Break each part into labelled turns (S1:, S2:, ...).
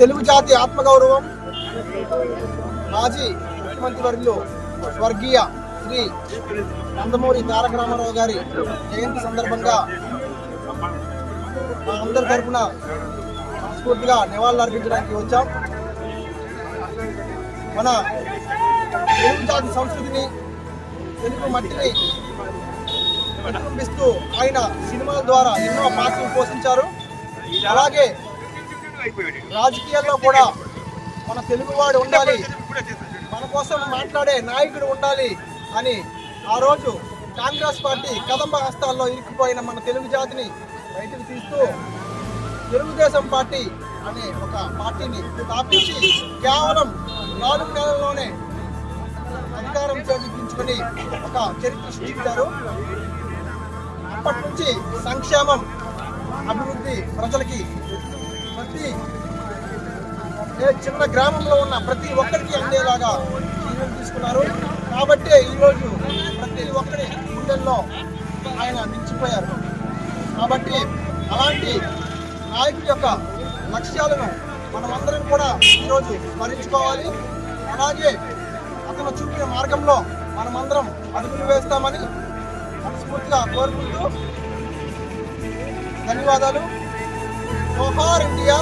S1: తెలుగు జాతి ఆత్మగౌరవం. మాజీ ముఖ్యమంత్రి వర్యులు స్వర్గీయ శ్రీ నందమూరి తారక రామారావు గారి జయంతి సందర్భంగా మా అందరి తరఫున స్ఫూర్తిగా నివాళులు అర్పించడానికి వచ్చాం. మన తెలుగు జాతి సంస్కృతిని తెలుగు మట్టిని ప్రతిబింబిస్తూ ఆయన సినిమాల ద్వారా ఎన్నో పాత్రలు పోషించారు. అలాగే రాజకీయాల్లో కూడా మన తెలుగువాడు ఉండాలి. మన కోసం మాట్లాడే నాయకుడు ఉండాలి అని ఆ రోజు కాంగ్రెస్ పార్టీ కదంబ హస్తాల్లో ఇరుక్కుపోయిన మన తెలుగు జాతిని బయటకు తీస్తూ తెలుగుదేశం పార్టీ అనే ఒక పార్టీని స్థాపించి కేవలం నాలుగు నెలల్లోనే అధికారం చేజిక్కించుకొని ఒక చరిత్ర సృష్టించారు. అప్పటి నుంచి సంక్షేమం అభివృద్ధి ప్రజలకి చిన్న గ్రామంలో ఉన్న ప్రతి ఒక్కరికి అందేలాగా చర్యలు తీసుకున్నారు. కాబట్టే ఈరోజు ప్రతి ఒక్కరి గుండెల్లో ఆయన నిలిచిపోయారు. కాబట్టి అలాంటి నాయకుడి యొక్క లక్ష్యాలను మనమందరం కూడా ఈరోజు స్మరించుకోవాలి. అలాగే అతను చూపిన మార్గంలో మనమందరం అడుగులు వేస్తామని మనస్ఫూర్తిగా కోరుకుంటూ ధన్యవాదాలు. జోహార్ India.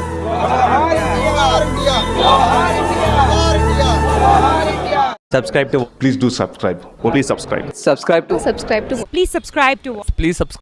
S2: Subscribe to
S3: Please do subscribe. Please subscribe.
S4: subscribe to
S5: subscribe to
S6: Please subscribe to
S2: please subscribe